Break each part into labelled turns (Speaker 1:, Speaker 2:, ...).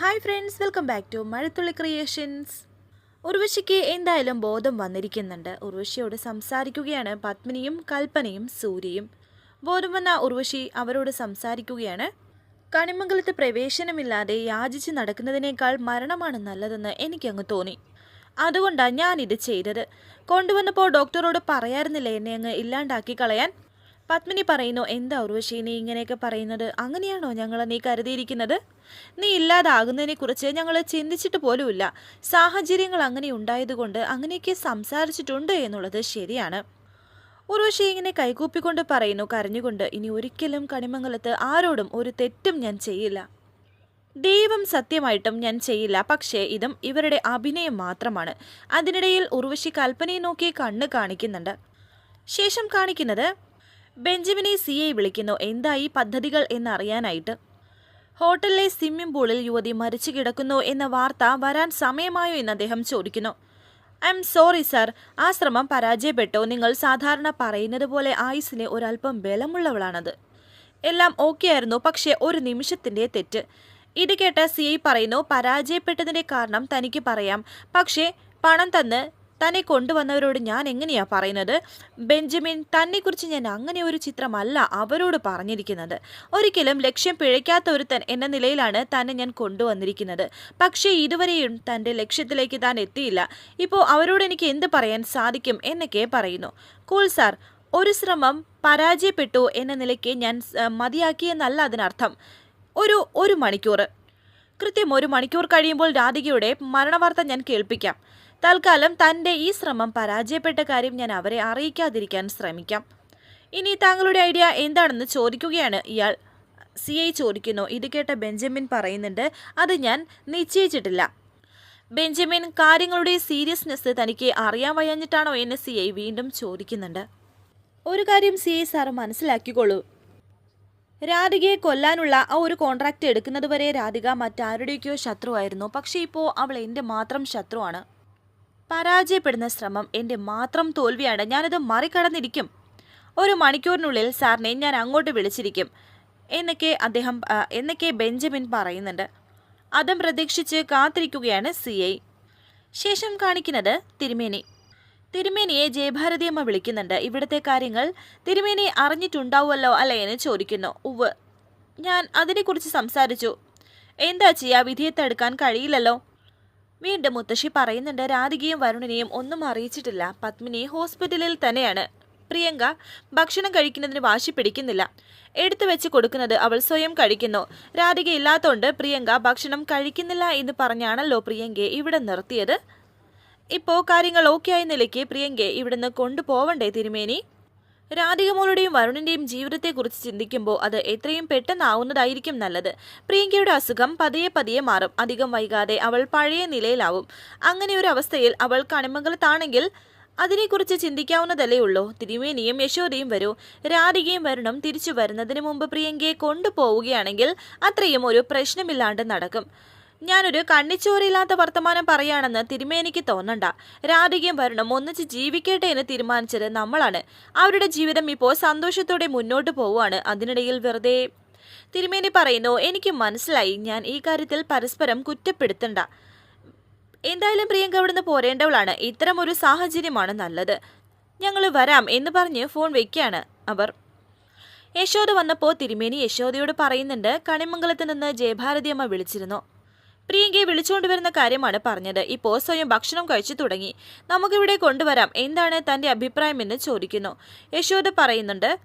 Speaker 1: Hi friends welcome back to Mazhathulli creations ഉർവശിക്ക് എന്തായാലും ബോധം വന്നിരിക്കുന്നുണ്ട്. ഉർവശിയോട് സംസാരിക്കുകയാണ് പത്മിനിയും കൽപ്പനയും സൂര്യയും. ബോധം വന്ന ഉർവശി അവരോട് സംസാരിക്കുകയാണ്. കണിമംഗലത്ത് പ്രവേശനമില്ലാതെ യാചിച്ച് നടക്കുന്നതിനേക്കാൾ മരണമാണ് നല്ലതെന്ന് എനിക്കങ്ങ് തോന്നി. അതുകൊണ്ടാണ് ഞാനിത് ചെയ്തത്. കൊണ്ടുവന്നപ്പോൾ ഡോക്ടറോട് പറയാറുന്നില്ല എന്നെ അങ്ങ് ഇല്ലാണ്ടാക്കി കളയാൻ പത്മിനി പറയുന്നു എന്താ ഉർവശി നീ ഇങ്ങനെയൊക്കെ പറയുന്നത്? അങ്ങനെയാണോ ഞങ്ങൾ നീ കരുതിയിരിക്കുന്നത്? നീ ഇല്ലാതാകുന്നതിനെ കുറിച്ച് ഞങ്ങൾ ചിന്തിച്ചിട്ട് പോലുമില്ല. സാഹചര്യങ്ങൾ അങ്ങനെ ഉണ്ടായതുകൊണ്ട് അങ്ങനെയൊക്കെ സംസാരിച്ചിട്ടുണ്ട് എന്നുള്ളത് ശരിയാണ്. ഉർവശി ഇങ്ങനെ കൈകൂപ്പിക്കൊണ്ട് പറയുന്നു കരഞ്ഞുകൊണ്ട് ഇനി ഒരിക്കലും കണിമംഗലത്ത് ആരോടും ഒരു തെറ്റും ഞാൻ ചെയ്യില്ല. ദൈവം സത്യമായിട്ടും ഞാൻ ചെയ്യില്ല. പക്ഷേ ഇതും ഇവരുടെ അഭിനയം മാത്രമാണ്. അതിനിടയിൽ ഉർവശി കൽപ്പനയെ നോക്കി കണ്ണ് കാണിക്കുന്നുണ്ട്. ശേഷം കാണിക്കുന്നത് ബെഞ്ചമിനെ സി ഐ വിളിക്കുന്നു എന്തായി പദ്ധതികൾ എന്നറിയാനായിട്ട്? ഹോട്ടലിലെ സ്വിമ്മിംഗ് പൂളിൽ യുവതി മരിച്ചു കിടക്കുന്നു എന്ന വാർത്ത വരാൻ സമയമായോ എന്ന് അദ്ദേഹം ചോദിക്കുന്നു. I'm sorry sir. ആ ശ്രമം പരാജയപ്പെട്ടു? നിങ്ങൾ സാധാരണ പറയുന്നത് പോലെ ആയുസിന് ഒരല്പം ബലമുള്ളവളാണത്. എല്ലാം ഓക്കെ ആയിരുന്നു പക്ഷേ ഒരു നിമിഷത്തിന്റെ തെറ്റ്. ഇത് കേട്ട സി ഐ പറയുന്നു പരാജയപ്പെട്ടതിന്റെ കാരണം തനിക്ക് പറയാം. പക്ഷേ പണം തന്ന് തന്നെ കൊണ്ടുവന്നവരോട് ഞാൻ എങ്ങനെയാ പറയുന്നത്? ബെഞ്ചമിൻ തന്നെക്കുറിച്ച് ഞാൻ അങ്ങനെ ഒരു ചിത്രമല്ല അവരോട് പറഞ്ഞിരിക്കുന്നത്. ഒരിക്കലും ലക്ഷ്യം പിഴയ്ക്കാത്ത ഒരുത്തൻ എന്ന നിലയിലാണ് തന്നെ ഞാൻ കൊണ്ടുവന്നിരിക്കുന്നത്. പക്ഷേ ഇതുവരെയും തന്റെ ലക്ഷ്യത്തിലേക്ക് താൻ എത്തിയില്ല. ഇപ്പോൾ അവരോട് എനിക്ക് എന്ത് പറയാൻ സാധിക്കും എന്നൊക്കെ പറയുന്നു. കൂൾ സാർ ഒരു ശ്രമം പരാജയപ്പെട്ടു എന്ന നിലയ്ക്ക് ഞാൻ മതിയാക്കിയെന്നല്ല അതിനർത്ഥം. ഒരു ഒരു മണിക്കൂർ കൃത്യം ഒരു മണിക്കൂർ കഴിയുമ്പോൾ രാധികയുടെ മരണവാർത്ത ഞാൻ കേൾപ്പിക്കാം. തൽക്കാലം തന്റെ ഈ ശ്രമം പരാജയപ്പെട്ട കാര്യം ഞാൻ അവരെ അറിയിക്കാതിരിക്കാൻ ശ്രമിക്കാം. ഇനി താങ്കളുടെ ഐഡിയ എന്താണെന്ന് ചോദിക്കുകയാണ് ഇയാൾ. സി ഐ ചോദിക്കുന്നു. ഇത് കേട്ട ബെഞ്ചമിൻ പറയുന്നുണ്ട് അത് ഞാൻ നിശ്ചയിച്ചിട്ടില്ല. ബെഞ്ചമിൻ കാര്യങ്ങളുടെ സീരിയസ്നെസ് തനിക്ക് അറിയാൻ വയ്യാഞ്ഞിട്ടാണോ? എന്ന് സി വീണ്ടും ചോദിക്കുന്നുണ്ട്. ഒരു കാര്യം സി ഐ സാറ് മനസ്സിലാക്കിക്കൊള്ളൂ രാധികയെ കൊല്ലാനുള്ള ആ ഒരു കോൺട്രാക്റ്റ് എടുക്കുന്നതുവരെ രാധിക മറ്റാരുടെയൊക്കെയോ ശത്രുവായിരുന്നു. പക്ഷേ ഇപ്പോൾ അവൾ എന്റെ മാത്രം ശത്രുവാണ്. പരാജയപ്പെടുന്ന ശ്രമം എന്റെ മാത്രം തോൽവിയാണ്. ഞാനത് മറികടന്നിരിക്കും. ഒരു മണിക്കൂറിനുള്ളിൽ സാറിനെ ഞാൻ അങ്ങോട്ട് വിളിച്ചിരിക്കും. എന്നൊക്കെ അദ്ദേഹം എന്നൊക്കെ ബെഞ്ചമിൻ പറയുന്നുണ്ട്. അതും പ്രതീക്ഷിച്ച് കാത്തിരിക്കുകയാണ് സി ശേഷം കാണിക്കുന്നത് തിരുമേനി. തിരുമേനിയെ ജയഭാരതിയമ്മ വിളിക്കുന്നുണ്ട്. ഇവിടുത്തെ കാര്യങ്ങൾ തിരുമേനി അറിഞ്ഞിട്ടുണ്ടാവുമല്ലോ അല്ലേ എന്ന് ചോദിക്കുന്നു. ഉവ് ഞാൻ അതിനെക്കുറിച്ച് സംസാരിച്ചു. എന്താ ചെയ്യാ? വിധിയെ തടുക്കാൻ കഴിയില്ലല്ലോ. വീണ്ടും മുത്തശ്ശി പറയുന്നുണ്ട് രാധികയും വരുണിനെയും ഒന്നും അറിയിച്ചിട്ടില്ല. പത്മിനി ഹോസ്പിറ്റലിൽ തന്നെയാണ്. പ്രിയങ്ക ഭക്ഷണം കഴിക്കുന്നതിന് വാശി പിടിക്കുന്നില്ല. എടുത്തു വെച്ച് കൊടുക്കുന്നത് അവൾ സ്വയം കഴിക്കുന്നു. രാധിക ഇല്ലാത്തതുകൊണ്ട് പ്രിയങ്ക ഭക്ഷണം കഴിക്കുന്നില്ല എന്ന് പറഞ്ഞാണല്ലോ പ്രിയങ്കയെ ഇവിടെ നിർത്തിയത്. ഇപ്പോൾ കാര്യങ്ങൾ ഓക്കെ ആയ നിലയ്ക്ക് പ്രിയങ്കയെ ഇവിടുന്ന് കൊണ്ടുപോവണ്ടേ തിരുമേനി? രാധികമോളുടെയും വരുണിന്റെയും ജീവിതത്തെക്കുറിച്ച് ചിന്തിക്കുമ്പോൾ അത് എത്രയും പെട്ടെന്നാവുന്നതായിരിക്കും നല്ലത്. പ്രിയങ്കയുടെ അസുഖം പതിയെ പതിയെ മാറും. അധികം വൈകാതെ അവൾ പഴയ നിലയിലാവും. അങ്ങനെ ഒരു അവസ്ഥയിൽ അവൾ കണിമംഗലത്താണെങ്കിൽ അതിനെക്കുറിച്ച് ചിന്തിക്കാവുന്നതല്ലേ ഉള്ളൂ. തിരുമേനിയും യശോദയും വരൂ. രാധികയും വരണം തിരിച്ചു വരുന്നതിന് മുമ്പ് പ്രിയങ്കയെ കൊണ്ടുപോവുകയാണെങ്കിൽ അത്രയും ഒരു പ്രശ്നമില്ലാണ്ട് നടക്കും. ഞാനൊരു കണ്ണിച്ചോറില്ലാത്ത വർത്തമാനം പറയാണെന്ന് തിരുമേനിക്ക് തോന്നണ്ട. രാധികയും വരണം ഒന്നിച്ച് ജീവിക്കട്ടെ എന്ന് തീരുമാനിച്ചത് നമ്മളാണ്. അവരുടെ ജീവിതം ഇപ്പോൾ സന്തോഷത്തോടെ മുന്നോട്ട് പോവുകയാണ്. അതിനിടയിൽ വെറുതെ തിരുമേനി പറയുന്നു എനിക്ക് മനസ്സിലായി. ഞാൻ ഈ കാര്യത്തിൽ പരസ്പരം കുറ്റപ്പെടുത്തണ്ട. എന്തായാലും പ്രിയങ്ക അവിടുന്ന് പോരേണ്ടവളാണ്. ഇത്തരം ഒരു സാഹചര്യമാണ് നല്ലത്. ഞങ്ങൾ വരാം എന്ന് പറഞ്ഞ് ഫോൺ വെക്കുകയാണ് അവർ. യശോദ വന്നപ്പോൾ തിരുമേനി യശോദയോട് പറയുന്നുണ്ട് കണിമംഗലത്ത് നിന്ന് ജയഭാരതി അമ്മ വിളിച്ചിരുന്നു. പ്രിയങ്കയെ വിളിച്ചുകൊണ്ടുവരുന്ന കാര്യമാണ് പറഞ്ഞത്. ഇപ്പോൾ സ്വയം ഭക്ഷണം കഴിച്ചു തുടങ്ങി. നമുക്കിവിടെ കൊണ്ടുവരാം. എന്താണ് തന്റെ അഭിപ്രായം എന്ന് ചോദിക്കുന്നു. യശോദ പറയുന്നുണ്ട്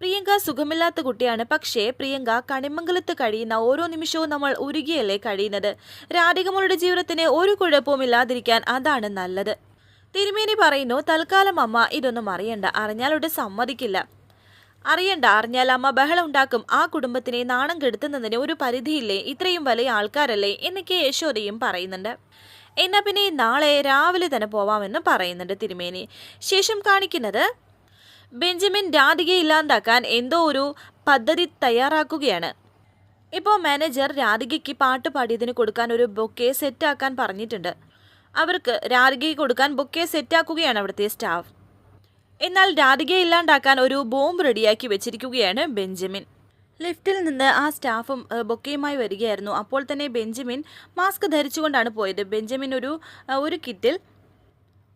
Speaker 1: പ്രിയങ്ക സുഖമില്ലാത്ത കുട്ടിയാണ്. പക്ഷേ പ്രിയങ്ക കണിമംഗലത്ത് കഴിയുന്ന ഓരോ നിമിഷവും നമ്മൾ ഉരുകിയല്ലേ കഴിയുന്നത്. രാധികമോളുടെ ജീവിതത്തിന് ഒരു കുഴപ്പവും ഇല്ലാതിരിക്കാൻ അതാണ് നല്ലത്. തിരുമേനി പറയുന്നു തൽക്കാലം അമ്മ ഇതൊന്നും അറിയണ്ട. അറിഞ്ഞാലോട് സമ്മതിക്കില്ല. അറിയണ്ട അറിഞ്ഞാൽ അമ്മ ബഹളം ഉണ്ടാക്കും. ആ കുടുംബത്തിനെ നാണം കെടുത്തുന്നതിന് ഒരു പരിധിയില്ലേ? ഇത്രയും വലിയ ആൾക്കാരല്ലേ? എന്നൊക്കെ യശോദയും പറയുന്നുണ്ട്. എന്നാ പിന്നെ നാളെ രാവിലെ തന്നെ പോവാമെന്ന് പറയുന്നുണ്ട് തിരുമേനി. ശേഷം കാണിക്കുന്നത് ബെഞ്ചമിൻ രാധികയെ ഇല്ലാണ്ടാക്കാൻ എന്തോ ഒരു പദ്ധതി തയ്യാറാക്കുകയാണ്. ഇപ്പോൾ മാനേജർ രാധികയ്ക്ക് പാട്ട് പാടിയതിന് കൊടുക്കാൻ ഒരു ബൊക്കെ സെറ്റാക്കാൻ പറഞ്ഞിട്ടുണ്ട്. അവർക്ക് രാധികയ്ക്ക് കൊടുക്കാൻ ബൊക്കെ സെറ്റാക്കുകയാണ് അവിടുത്തെ സ്റ്റാഫ്. എന്നാൽ രാധികയെ ഇല്ലാണ്ടാക്കാൻ ഒരു ബോംബ് റെഡിയാക്കി വെച്ചിരിക്കുകയാണ് ബെഞ്ചമിൻ. ലിഫ്റ്റിൽ നിന്ന് ആ സ്റ്റാഫും ബൊക്കയുമായി വരികയായിരുന്നു. അപ്പോൾ തന്നെ ബെഞ്ചമിൻ മാസ്ക് ധരിച്ചുകൊണ്ടാണ് പോയത്. ബെഞ്ചമിൻ ഒരു ഒരു കിറ്റിൽ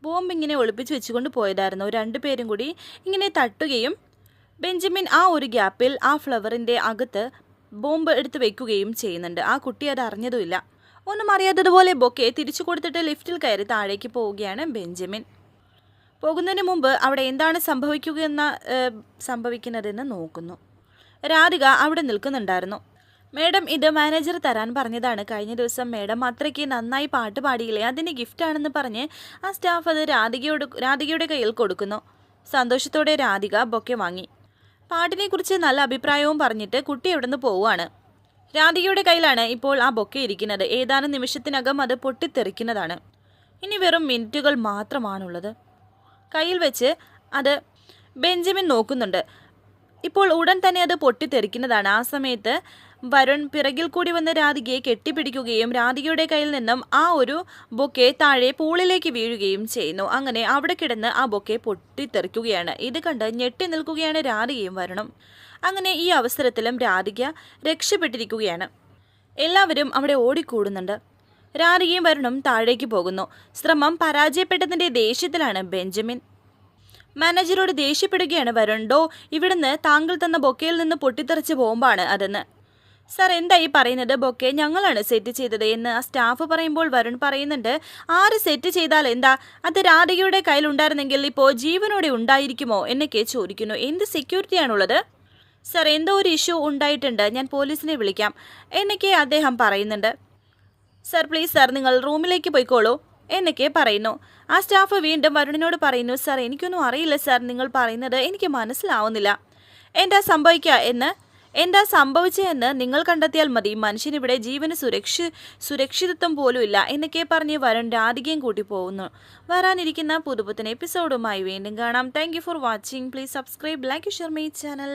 Speaker 1: ബോംബ് ഇങ്ങനെ ഒളിപ്പിച്ച് വെച്ചുകൊണ്ട് പോയതായിരുന്നു. രണ്ടുപേരും കൂടി ഇങ്ങനെ തട്ടുകയും ബെഞ്ചമിൻ ആ ഒരു ഗ്യാപ്പിൽ ആ ഫ്ലവറിന്റെ അകത്ത് ബോംബ് എടുത്ത് വെക്കുകയും ചെയ്യുന്നുണ്ട്. ആ കുട്ടി അത് അറിഞ്ഞതുമില്ല. ഒന്നും അറിയാത്തതുപോലെ ബൊക്കെ തിരിച്ചു കൊടുത്തിട്ട് ലിഫ്റ്റിൽ കയറി താഴേക്ക് പോവുകയാണ് ബെഞ്ചമിൻ. പോകുന്നതിന് മുമ്പ് അവിടെ എന്താണ് സംഭവിക്കുകയെന്ന സംഭവിക്കുന്നതെന്ന് നോക്കുന്നു. രാധിക അവിടെ നിൽക്കുന്നുണ്ടായിരുന്നു. മേഡം ഇത് മാനേജർ തരാൻ പറഞ്ഞതാണ്. കഴിഞ്ഞ ദിവസം മേഡം അത്രയ്ക്ക് നന്നായി പാട്ട് പാടിയില്ലേ? അതിന് ഗിഫ്റ്റാണെന്ന് പറഞ്ഞ് ആ സ്റ്റാഫ് അത് രാധികയോട് രാധികയുടെ കയ്യിൽ കൊടുക്കുന്നു. സന്തോഷത്തോടെ രാധിക ബൊക്കെ വാങ്ങി. പാട്ടിനെക്കുറിച്ച് നല്ല അഭിപ്രായവും പറഞ്ഞിട്ട് കുട്ടി ഇവിടുന്ന് പോവുകയാണ്. രാധികയുടെ കയ്യിലാണ് ഇപ്പോൾ ആ ബൊക്കെ ഇരിക്കുന്നത്. ഏതാനും നിമിഷത്തിനകം അത് പൊട്ടിത്തെറിക്കുന്നതാണ്. ഇനി വെറും മിനിറ്റുകൾ മാത്രമാണുള്ളത്. കയ്യിൽ വെച്ച് അത് ബെഞ്ചമിൻ നോക്കുന്നുണ്ട്. ഇപ്പോൾ ഉടൻ തന്നെ അത് പൊട്ടിത്തെറിക്കുന്നതാണ്. ആ സമയത്ത് വരുൺ പിറകിൽ കൂടി വന്ന് രാധികയെ കെട്ടിപ്പിടിക്കുകയും രാധികയുടെ കയ്യിൽ നിന്നും ആ ഒരു ബൊക്കെ താഴെ പൂളിലേക്ക് വീഴുകയും ചെയ്യുന്നു. അങ്ങനെ അവിടെ കിടന്ന് ആ ബൊക്കെ പൊട്ടിത്തെറിക്കുകയാണ്. ഇത് കണ്ട് ഞെട്ടി നിൽക്കുകയാണ് രാധികയും വരുണും. അങ്ങനെ ഈ അവസരത്തിലും രാധിക രക്ഷപ്പെട്ടിരിക്കുകയാണ്. എല്ലാവരും അവിടെ ഓടിക്കൂടുന്നുണ്ട്. രാധികയും വരുണും താഴേക്ക് പോകുന്നു. ശ്രമം പരാജയപ്പെട്ടതിന്റെ ദേഷ്യത്തിലാണ് ബെഞ്ചമിൻ. മാനേജരോട് ദേഷ്യപ്പെടുകയാണ് വരുണ്ടോ ഇവിടുന്ന് താങ്കൾ തന്ന ബൊക്കയിൽ നിന്ന് പൊട്ടിത്തെറിച്ച ബോംബാണ് അതെന്ന്. സർ എന്തായി പറയുന്നത്? ബൊക്കെ ഞങ്ങളാണ് സെറ്റ് ചെയ്തത് എന്ന് ആ സ്റ്റാഫ് പറയുമ്പോൾ വരുൺ പറയുന്നുണ്ട്. ആര് സെറ്റ് ചെയ്താൽ എന്താ? അത് രാധികയുടെ കയ്യിലുണ്ടായിരുന്നെങ്കിൽ ഇപ്പോൾ ജീവനോടെ ഉണ്ടായിരിക്കുമോ എന്നൊക്കെ ചോദിക്കുന്നു. എന്ത് സെക്യൂരിറ്റിയാണുള്ളത്? സർ എന്തോ ഒരു ഇഷ്യൂ ഉണ്ടായിട്ടുണ്ട്. ഞാൻ പോലീസിനെ വിളിക്കാം. എന്നൊക്കെ അദ്ദേഹം പറയുന്നുണ്ട്. സർ പ്ലീസ് സർ നിങ്ങൾ റൂമിലേക്ക് പോയിക്കോളൂ. എന്നൊക്കെ പറയുന്നു. ആ സ്റ്റാഫ് വീണ്ടും വരുണിനോട് പറയുന്നു സർ എനിക്കൊന്നും അറിയില്ല സർ നിങ്ങൾ പറയുന്നത് എനിക്ക് മനസ്സിലാവുന്നില്ല. എന്താ സംഭവിക്കുക എന്ന്? എന്താ സംഭവിച്ചതെന്ന് നിങ്ങൾ കണ്ടെത്തിയാൽ മതി. മനുഷ്യനിവിടെ ജീവന് സുരക്ഷി സുരക്ഷിതത്വം പോലും ഇല്ല എന്നൊക്കെ പറഞ്ഞ് വരുൺ രാധികയും കൂട്ടി പോകുന്നു. വരാനിരിക്കുന്ന പുതുപുത്തൻ എപ്പിസോഡുമായി വീണ്ടും കാണാം. Thank for watching please subscribe like share my channel